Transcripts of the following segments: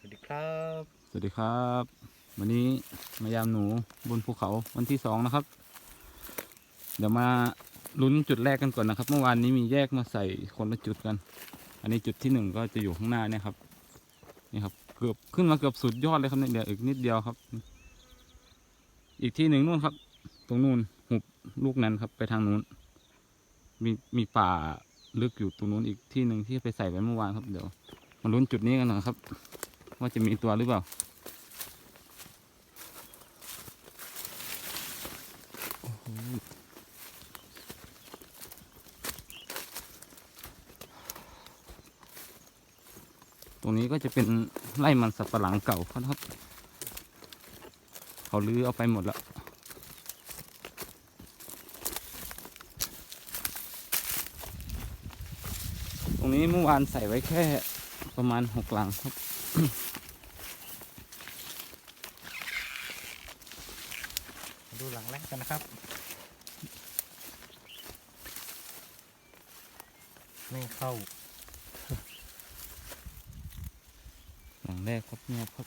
สวัสดีครับ สวัสดีครับ วันนี้มายามหนูบนภูเขาวันที่สองนะครับ เดี๋ยวมาลุ้นจุดแรกกันก่อนนะครับ เมื่อวานนี้มีแยกมาใส่คนละจุดกัน อันนี้จุดที่หนึ่งก็จะอยู่ข้างหน้าเนี่ยครับ นี่ครับ เกือบขึ้นมาเกือบสุดยอดเลยครับเนี่ยเดี๋ยวอีกนิดเดียวครับ อีกที่หนึ่งนู่นครับ ตรงนู่นหุบลูกนั้นครับ ไปทางนู้น มีมีป่าลึกอยู่ตรงนู้นอีกที่หนึ่งที่ไปใส่ไว้เมื่อวานครับเดี๋ยวมาลุ้นจุดนี้กันหน่อยครับ ว่าจะมีตัวหรือเปล่าตรงนี้ก็จะเป็นไร่มันสับปะหลังเก่าเขาะครับ เขาลื้อเอาไปหมดแล้วตรงนี้เมื่อวานใส่ไว้แค่ ประมาณหกหลังครับมาดูหลังแรกกันนะครับ ไม่เข้า หลังแรกครับเงียบครับ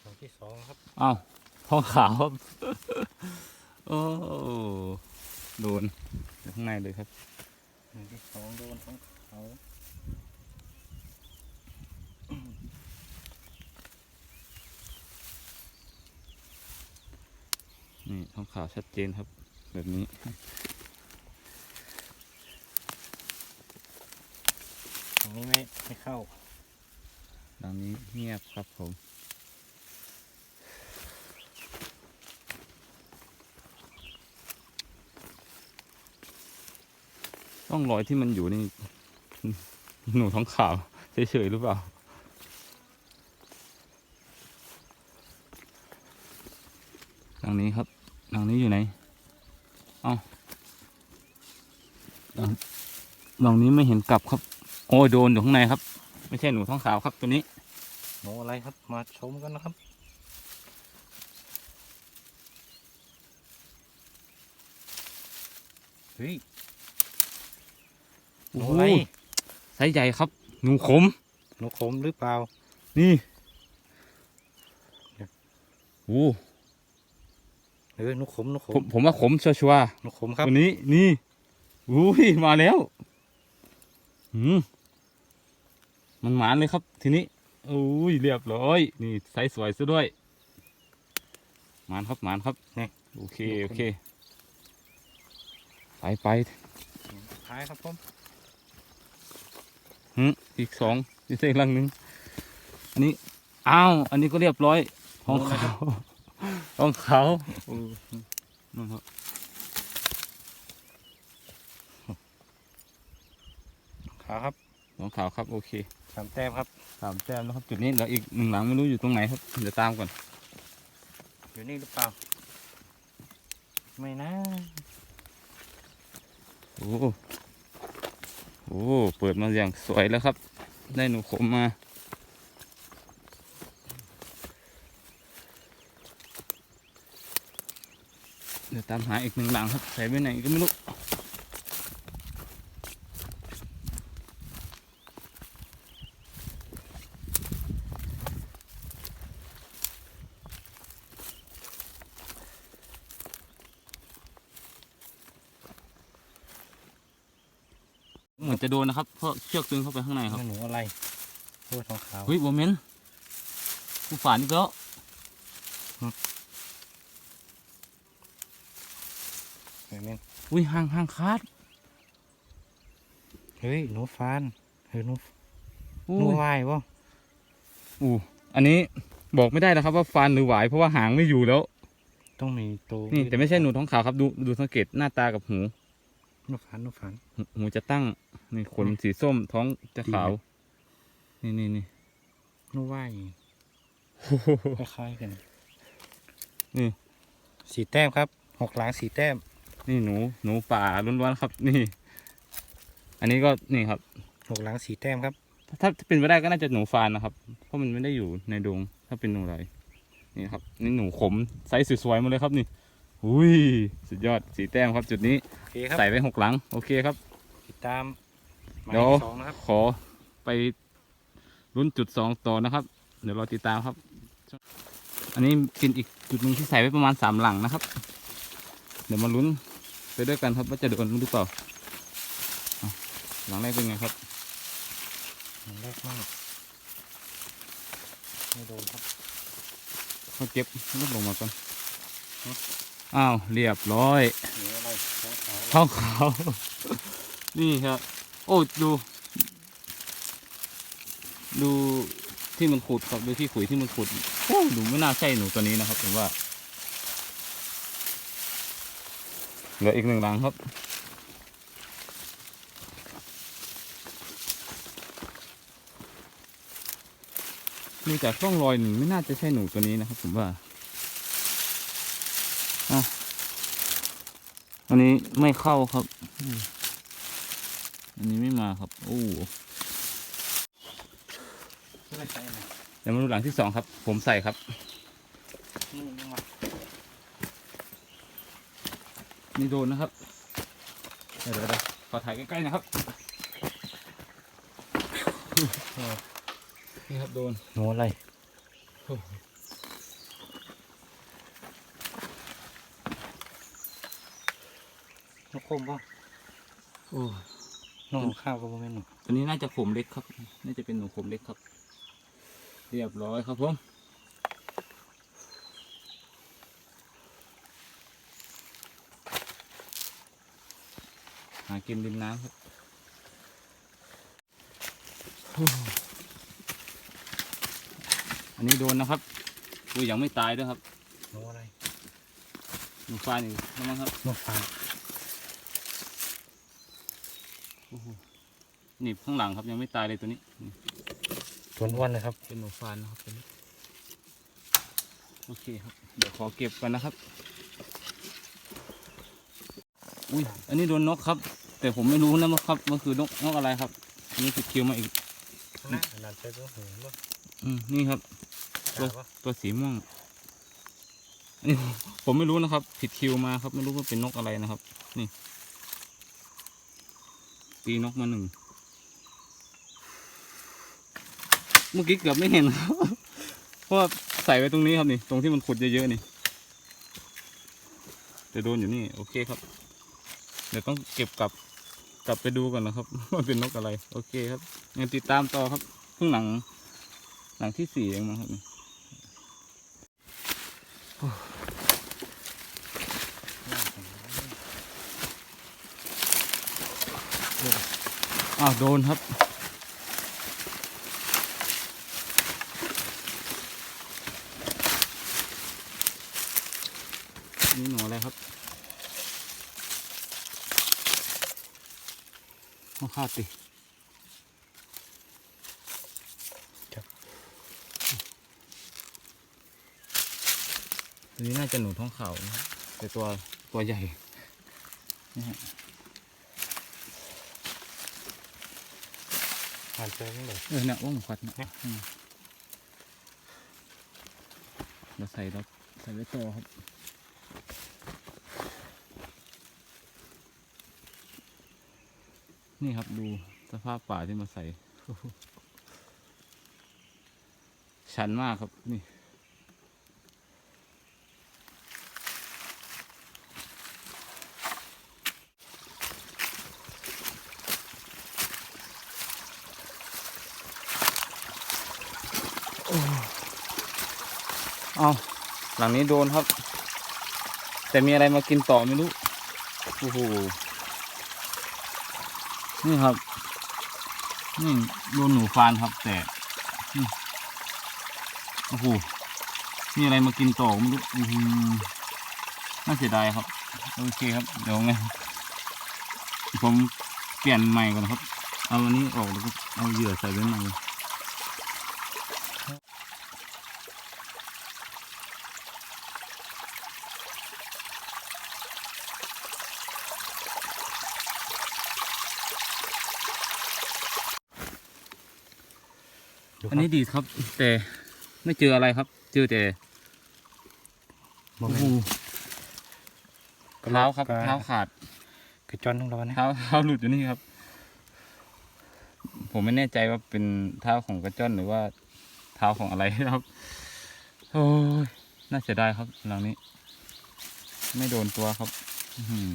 หลังที่สองครับ อ้าวทองขาวครับ โอ้โดนอยู่ข้างในเลยครับหลังที่สองโดนของเขานี่ทองขาวชัดเจนครับ แบบนี้ตรงนี้ไม่ไม่เข้าหลังนี้เงียบครับผม ต้องรอยที่มันอยู่นี่ หนูท้องขาวเฉยๆหรือเปล่าหลังนี้ครับหลังนี้อยู่ไหนเอาหลังหลังนี้ไม่เห็นกลับครับ โอ้ยโดนอยู่ข้างในครับ ไม่ใช่หนูท้องขาวครับตัวนี้หนูอะไรครับ มาชมกันนะครับเฮ้ย หนูอะไรโอ้โหไซส์ใหญ่ครับหนูขมหนูขมหรือเปล่า นี่เดี๋ยวโอ้เออหนูขมหนูขผมมผมว่าขมชัวร์หนูขมๆครับตัวนี้นี่อุ้ยมาแล้วหืมมันหมานเลยครับ ทีนี้โอ้ยเรียบร้อย นี่ไซส์สวยซะด้วยหมานครับหมานครับนี่โอเคโอเค ไปไปท้ายครับผมหืม อีกสองอีกเส้นลังหนึ่งอันนี้อ้าวอันนี้ก็เรียบร้อยทองขาวทองขาวโอ้นั่นครับขาครับทองขาวครับโอเคสามแต้มครับสามแต้มแล้วครับจุดนี้แล้วอีกหนึ่งหลังไม่รู้อยู่ตรงไหนครับเดี๋ยวตามก่อนอยู่นี่หรือเปล่า ไม่นะโอ้ โอ้ เปิดมาอย่างสวยแล้วครับ ได้หนูขมมา เดี๋ยวตามหาอีกหนึ่งหลังครับ ใส่ไว้ไหนก็ไม่รู้ เหมือนจะโดนนะครับเพราะเชือกตึงเข้าไปข้างในครับหนูอะไรโอ้ยทองขาวเฮ้ยโมเมนต์กูฝันอีกแล้วเห็นไหมอุ้ยห่างห่างคาดเฮ้ยหนูฟานเฮ้ยหนูอู้หนูวายวะอู้อันนี้บอกไม่ได้นะครับว่าฟันหรือหวายเพราะว่าหางไม่อยู่แล้ว ต้องมีตัวนี่แต่ไม่ใช่หนูท้องขาวครับดูดูสังเกตหน้าตากับหูหนูฟานหนูฟาน หูหูจะตั้งนี่ขนสีส้มท้องจะขาว นี่นี่นี่หนูว่ายคล้ายๆกันนี่สี่แต้มครับหกหลังสี่แต้ม นี่หนูหนูป่าล้วนๆครับ นี่ อันนี้ก็นี่ครับหกหลังสี่แต้มครับ ถ้าเป็นไปได้ก็น่าจะหนูฟานนะครับ เพราะมันไม่ได้อยู่ในดงถ้าเป็นหนูไรนี่ครับ นี่หนูขมไซส์สวยๆมาเลยครับนี่อุ้ยสุดยอดสีแต้มครับจุดนี้โอเคครับใส่ไว้หกหลัง โอเคครับ ติดตามหมายเดี๋ยวสองนะครับ ขอไปรุ่นจุดสองต่อนะครับ เดี๋ยวเราติดตามครับ อันนี้เป็นอีกจุดหนึ่งที่ใส่ไว้ประมาณสามหลังนะครับ เดี๋ยวมาลุ้นไปด้วยกันครับว่าจะโดนหรือเปล่าอะหลังแรกเป็นไงครับอย่างแรกมากไม่โดนครับเขาเก็บลดลงมาก่อนอ้าวเรียบร้อย หนีอะไรของเขาท้องขาว นี่ครับ โอ้ดู ดูที่มันขุดครับดูที่ขุยที่มันขุดโอ้ดูไม่น่าใช่หนูตัวนี้นะครับผมว่าเหลืออีกหนึ่งหลังครับมีจากร่องรอยหนึ่งไม่น่าจะใช่หนูตัวนี้นะครับ ผมว่าอะอันนี้ไม่เข้าครับ อืมอันนี้ไม่มาครับโอ้ไม่ใช่นะเดี๋ยวมาดูหลังที่สองครับ ผมใส่ครับนี่ยังมานี่โดนนะครับเดี๋ยวเดี๋ยวเดี๋ยวขอถ่ายใกล้ๆนะครับ นี่ครับโดนหนูอะไรนกโคมป่ะโอ้ นกข้าวก็ไม่หนูตัวนี้น่าจะขมเล็กครับ น่าจะเป็นหนูขมเล็กครับ เรียบร้อยครับผมหากินริมน้ำครับอันนี้โดนนะครับดูยังไม่ตายด้วยครับหนูอะไรหนูฟ้านี่น้ำมันครับนกฟ้า หนีบข้างหลังครับยังไม่ตายเลยตัวนี้นี่ตัวอ้วนเลยครับ เป็นหนูฟานนะครับตัวนี้โอเคครับ เดี๋ยวขอเก็บกันนะครับ อุ้ยอันนี้โดนนกครับ แต่ผมไม่รู้นะว่าครับมันคือนกนกอะไรครับอันนี้ผิดคิวมาอีกนะขนาดใช้ตัวหูป่ะอืมนี่ครับกล้าป่ะตัวสีม่วงอันนี้ผมไม่รู้นะครับ ผิดคิวมาครับ ไม่รู้ว่าเป็นนกอะไรนะครับ นี่ ตีนกมาหนึ่ง เมื่อกี้เกือบไม่เห็นครับเพราะใส่ไว้ตรงนี้ครับนี่ ตรงที่มันขุดเยอะๆนี่แต่โดนอยู่นี่ โอเคครับ เดี๋ยวต้องเก็บกลับกลับไปดูก่อนนะครับว่าเป็นนกอะไร โอเคครับยังติดตามต่อครับเพิ่งหลัง หลังที่สี่เองมั้งครับ อ้าวโดนครับ นี่หนูอะไรครับมาคาดติตัวนี้น่าจะหนูท้องขาวนะครับแต่ตัวตัวใหญ่นี่ฮะ ผ่านเจอนี่เลยเออเนี่ยว่าหมูควัดเนี่ยอืมเราใส่แล้วใส่ไว้ต่อครับนี่ครับดูสภาพป่าที่มาใส่ ชันมากครับนี่ หลังนี้โดนครับ แต่มีอะไรมากินต่อไม่รู้โอ้โหนี่ครับ นี่โดนหนูฟานครับ แต่โอ้โหมีอะไรมากินต่อไม่รู้อือหือน่าเสียดายครับ โอเคครับ เดี๋ยวไง ผมเปลี่ยนใหม่ก่อนครับ เอาอันนี้ออกแล้วก็เอาเหยื่อใส่ไว้ใหม่ อัรันบนี้ดีดครับ แต่ไม่เจออะไรครับ เจอแต่โมโอ้เมโหนต์เท้าครับก็เท้าขาดกระจอนของเรานะเท้าเท้าหลุดอยู่นี่ครับ ผมไม่แน่ใจว่าเป็นเท้าของกระจ้อนหรือว่าเท้าของอะไรนะครับโอ้ยน่าเสียดายครับหลังนี้ ไม่โดนตัวครับอื้อหือ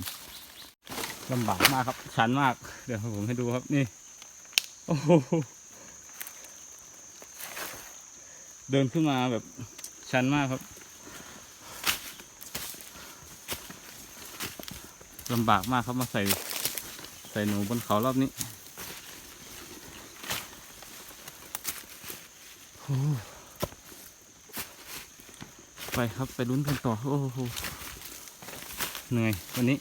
ลำบากมากครับ ชันมาก เดี๋ยวผมให้ดูครับนี่ โอ้โห เดินขึ้นมาแบบชันมากครับลำบากมากครับมาใส่ใส่หนูบนเขารอบนี้โอ้ไปครับไปลุ้นกันต่อ โอ้โหเหนื่อยวันนี้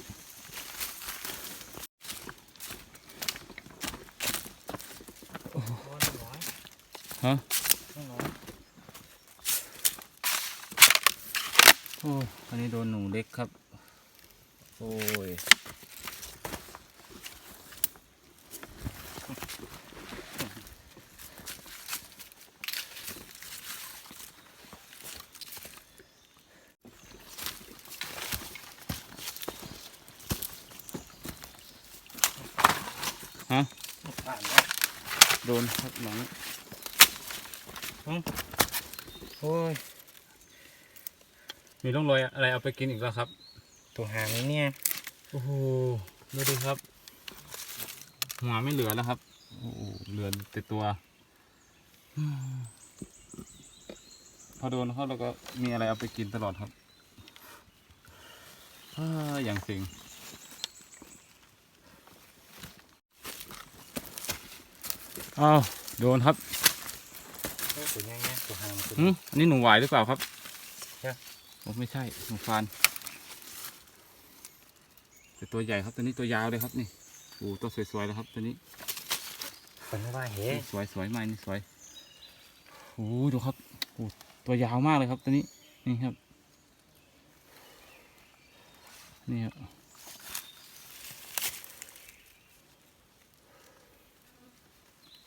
ฮะ โอ้อันนี้โดนหนูเล็กครับ โอ้ย ฮะ โดนครับหลังโอ้ย มีร่องรอยอะไรเอาไปกินอีกแล้วครับ ตัวหางนี้เนี่ย โอ้โห ดูดิครับ หัวไม่เหลือแล้วครับ โอ้โหเหลือแต่ตัวพอโดนเขาเราก็มีอะไรเอาไปกินตลอดครับอาอย่างสิงอ้าวโดนครับโอ้ยตัวเนี้ยเนี่ยตัวหางตัวหืมอันนี้หนูหวายหรือเปล่าครับใช่ โอ้ไม่ใช่หนูฟานแต่ตัวใหญ่ครับตัวนี้ตัวยาวเลยครับนี่โอ้ตัวสวยๆแล้วครับตัวนี้เป็นว่าเฮ้สวยสวยๆไม้นี่สวยโอ้ดูครับโอ้ตัวยาวมากเลยครับตัวนี้นี่ครับ นี่ครับ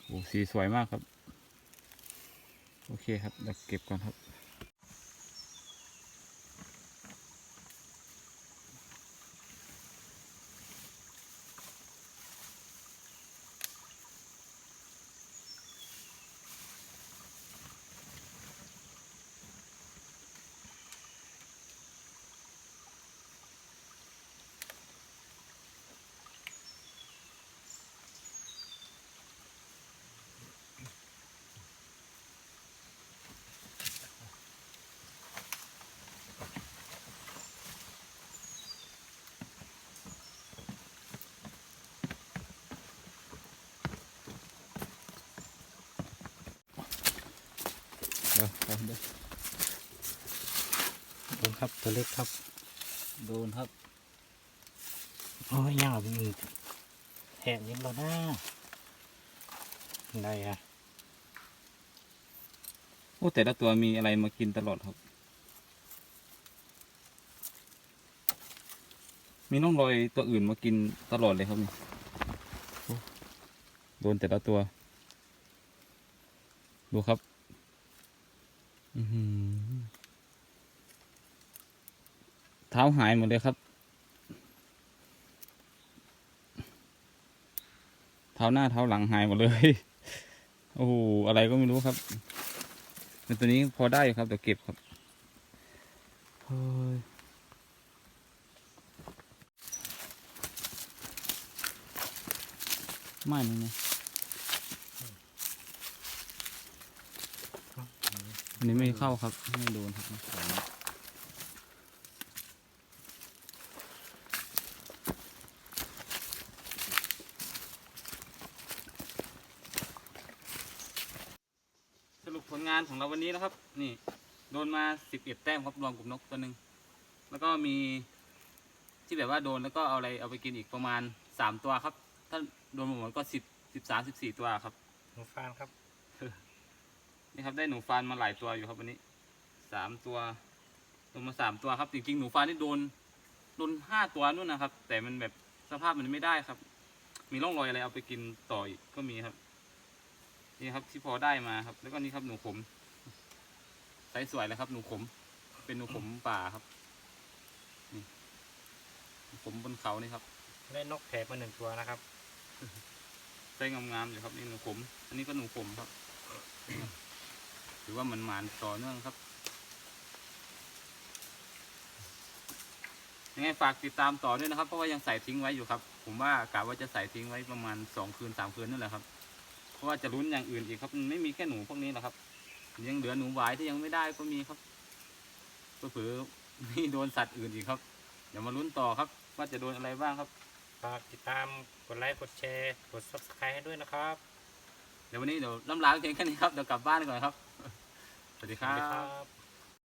โอ้สีสวยมากครับ โอเคครับเดี๋ยวเก็บก่อนครับ เดี๋ยวเดี๋ยวเดี๋ยวโดนครับตัวเล็กครับ โดนครับโอ้ยยังเอาไปอีกแถมยิ้มเราหน้าได้อะโอ้แต่ละตัวมีอะไรมากินตลอดครับ มีน้องรอยตัวอื่นมากินตลอดเลยครับนี่โอ้โดนแต่ละตัว ดูครับอือหือ เท้าหายหมดเลยครับ เท้าหน้าเท้าหลังหายหมดเลย โอ้โห อะไรก็ไม่รู้ครับแต่ตัวนี้พอได้ครับเดี๋ยวเก็บครับไม่นี่ไง นนี้ไม่เข้าครับ ไม่โดนครับสองนัดสรุปผลงานของเราวันนี้นะครับ นี่ โดนมาสิบเอ็ดแต้มครับรวมกับนกตัวหนึ่งแล้วก็มีที่แบบว่าโดนแล้วก็เอาอะไรเอาไปกินอีกประมาณสามตัวครับ ถ้าโดนหมดก็สิบสิบสามสิบสี่ตัวครับหนูฟานครับ นี่ครับได้หนูฟานมาหลายตัวอยู่ครับวันนี้สามตัวโดนมาสามตัวครับจริงๆหนูฟานนี่โดนโดนห้าตัวนู่นนะครับ แต่มันแบบสภาพมันไม่ได้ครับ มีร่องรอยอะไรเอาไปกินต่ออีกก็มีครับ นี่ครับที่พอได้มาครับ แล้วก็นี่ครับหนูขมไซส์สวยเลยครับ หนูขม เป็นหนูขมป่าครับนี่ผมบนเขานี่ครับ ได้นกแถบมาหนึ่งตัวนะครับไส้งามๆอยู่ครับนี่หนูผมอันนี้ก็หนูผมครับ ถือว่ามันหมานต่อเนื่องครับยังไงฝากติดตามต่อด้วยนะครับเพราะว่ายังใส่ทิ้งไว้อยู่ครับ ผมว่ากะว่าจะใส่ทิ้งไว้ประมาณสองคืนสามคืนนั่นแหละครับ เพราะว่าจะลุ้นอย่างอื่นอีกครับมันไม่มีแค่หนูพวกนี้หรอกครับ ยังเหลือหนูหวายที่ยังไม่ได้ก็มีครับก็เผื่อๆมีโดนสัตว์อื่นอีกครับ เดี๋ยวมาลุ้นต่อครับ ว่าจะโดนอะไรบ้างครับฝากติดตามกดไลค์กดแชร์กด subscribe ให้ด้วยนะครับ เดี๋ยววันนี้เดี๋ยวล่ำลาเพียงแค่นี้ครับเดี๋ยวกลับบ้านก่อนครับ สวัสดีครับ